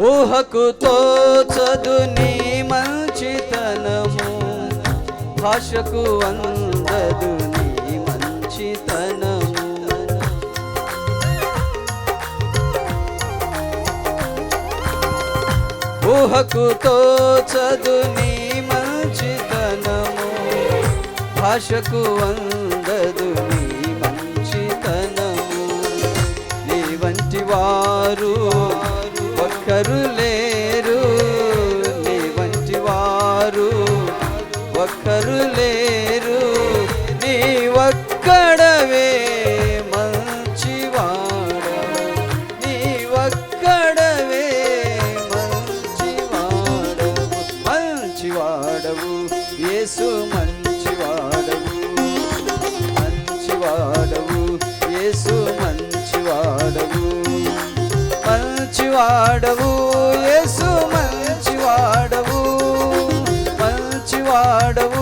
ఊహకు తోచదు నీ మంచితనము. భాషకు అందదు నీ మంచితనము. ఊహకు తోచదు నీ మంచితనము. భాషకు అందదు నీ మంచితనము. నీ వంటి వారు ఒక్కరు లేరు? నీ వంటి వారు ఒక్కరు లేరు. నీ ఒక్కడవే మంచివాడవు నీ ఒక్కడవే మంచివాడవు మంచివాడవు యేసు మంచి మంచివాడవు యేసు మంచివాడవు మంచివాడవు.